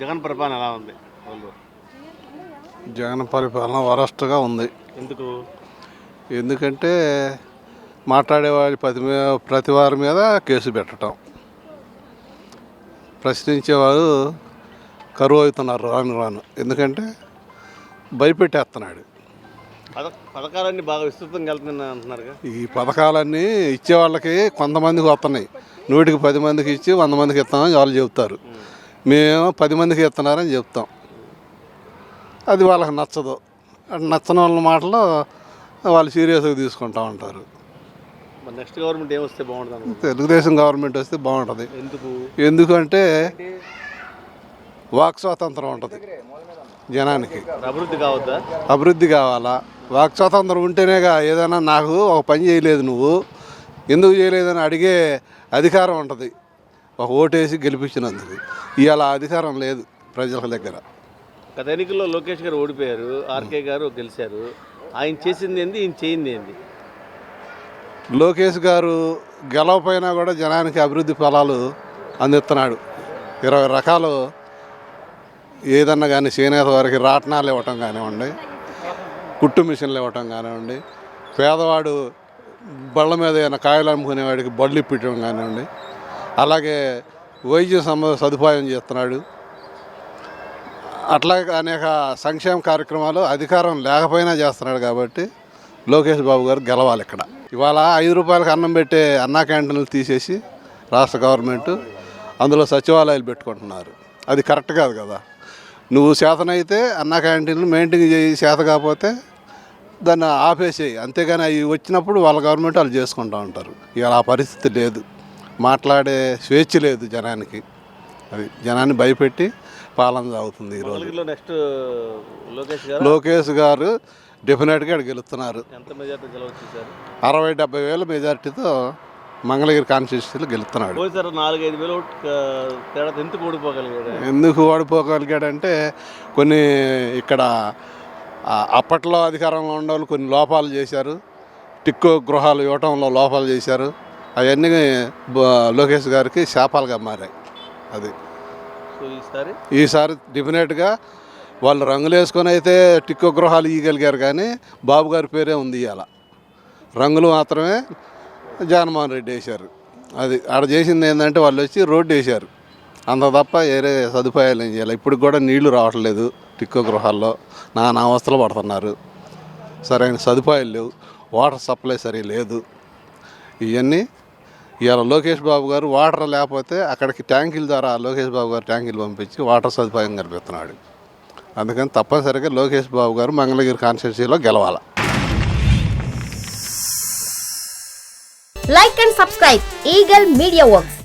జగన్ పరిపాలన ఎలా ఉంది? జగన్ పరిపాలన వరస్ట్గా ఉంది. ఎందుకు? ఎందుకంటే మాట్లాడేవాడి ప్రతి ప్రతి వారి మీద కేసు పెట్టడం ప్రశ్నించేవారు కరువు అవుతున్నారు రాను రాను. ఎందుకంటే భయపెట్టేస్తున్నాడు. పథ పథకాలన్నీ బాగా విస్తృతంగా వెళ్తుంది అంటున్నారుగా. ఈ పథకాలన్నీ ఇచ్చే వాళ్ళకి కొంతమందికి వస్తున్నాయి. నూటికి పది మందికి ఇచ్చి వంద మందికి ఇస్తామని వాళ్ళు చెప్తారు మేము పది మందికి ఇస్తున్నారని చెప్తాం. అది వాళ్ళకి నచ్చదు. నచ్చని వాళ్ళ మాటలు వాళ్ళు సీరియస్గా తీసుకుంటా ఉంటారు. నెక్స్ట్ గవర్నమెంట్ ఏం వస్తే బాగుంటుంది? తెలుగుదేశం గవర్నమెంట్ వస్తే బాగుంటుంది. ఎందుకు? ఎందుకంటే వాక్ స్వాతంత్రం ఉంటుంది జనానికి. అభివృద్ధి కావద్దా? అభివృద్ధి కావాలా? వాక్ స్వాతంత్రం ఉంటేనేగా ఏదైనా నాకు ఒక పని చేయలేదు నువ్వు. ఎందుకు చేయలేదని అడిగే అధికారం ఉంటుంది. ఒక ఓటేసి గెలిపించినందుకు. ఇవాళ అధికారం లేదు ప్రజల దగ్గర. గత ఎన్నికల్లో లోకేష్ గారు ఓడిపోయారు ఆర్కే గారు గెలిచారు. ఆయన చేసింది ఏంది ఈయన చేయింది ఏంది? లోకేష్ గారు గెలవపోయినా కూడా జనానికి అభివృద్ధి ఫలాలు అందిస్తున్నాడు. ఇరవై రకాలు ఏదన్నా కానీ చేనేత వారికి రాట్నాలు ఇవ్వటం కానివ్వండి కుట్టు మిషన్లు ఇవ్వటం కానివ్వండి పేదవాడు బళ్ళ మీద ఏమైనా కాయలు అమ్ముకునేవాడికి బళ్ళు ఇప్పించడం కానివ్వండి అలాగే వైద్య సమ సదుపాయం చేస్తున్నాడు. అట్లాగే అనేక సంక్షేమ కార్యక్రమాలు అధికారం లేకపోయినా చేస్తున్నాడు కాబట్టి లోకేష్ బాబు గారు గెలవాలి ఇక్కడ. ఇవాళ ఐదు రూపాయలకు అన్నం పెట్టే అన్నా క్యాంటీన్లు తీసేసి రాష్ట్ర గవర్నమెంట్ అందులో సచివాలయాలు పెట్టుకుంటున్నారు. అది కరెక్ట్ కాదు కదా. నువ్వు చేతనైతే అన్నా క్యాంటీన్లు మెయింటైన్ చేయి చేత కాకపోతే దాన్ని ఆపేసేయి. అంతేగాని అవి వచ్చినప్పుడు వాళ్ళ గవర్నమెంట్ వాళ్ళు చేసుకుంటూ ఉంటారు. ఇవాళ ఆ పరిస్థితి లేదు. మాట్లాడే స్వేచ్ఛ లేదు జనానికి. అది జనాన్ని భయపెట్టి పాలన సాగుతుంది ఈరోజు నెక్స్ట్ లోకేష్ గారు? లోకేష్ గారు డెఫినెట్గా ఇక్కడ గెలుస్తున్నారు. అరవై డెబ్బై వేల మెజార్టీతో మంగళగిరి కాన్స్టిట్యూన్సీలో గెలుస్తున్నాడు. ఎందుకు ఓడిపోగలిగాడు ఎందుకు ఓడిపోగలిగాడంటే కొన్ని ఇక్కడ అప్పట్లో అధికారంలో ఉండేవాళ్ళు కొన్ని లోపాలు చేశారు. టిక్కో గృహాలు ఇవ్వటంలో లోపాలు చేశారు. అవన్నీ లోకేష్ గారికి శాపాలుగా మారాయి. అది. ఈసారి? ఈసారి డెఫినెట్గా వాళ్ళు రంగులు వేసుకొని అయితే టిక్కో గృహాలు ఇవ్వగలిగారు కానీ బాబు గారి పేరే ఉంది ఇవాళ రంగులు మాత్రమే జగన్మోహన్ రెడ్డి వేశారు. అది ఆడ చేసింది ఏంటంటే వాళ్ళు వచ్చి రోడ్డు వేశారు. అంత తప్ప వేరే సదుపాయాలు ఏం చేయాలి. ఇప్పుడు కూడా నీళ్ళు రావట్లేదు టిక్కో గృహాల్లో. నానా అవస్థలు పడుతున్నారు. సరైన సదుపాయాలు లేవు. వాటర్ సప్లై సరి లేదు. ఇవన్నీ ఇవాళ లోకేష్ బాబు గారు వాటర్ లేకపోతే అక్కడికి ట్యాంకుల ద్వారా లోకేష్ బాబు గారు ట్యాంకులు పంపించి వాటర్ సదుపాయం కల్పిస్తున్నాడు. అందుకని తప్పనిసరిగా లోకేష్ బాబు గారు మంగళగిరి కాన్స్టిట్యూన్సీలో గెలవాలి. Like and subscribe Eagle Media Works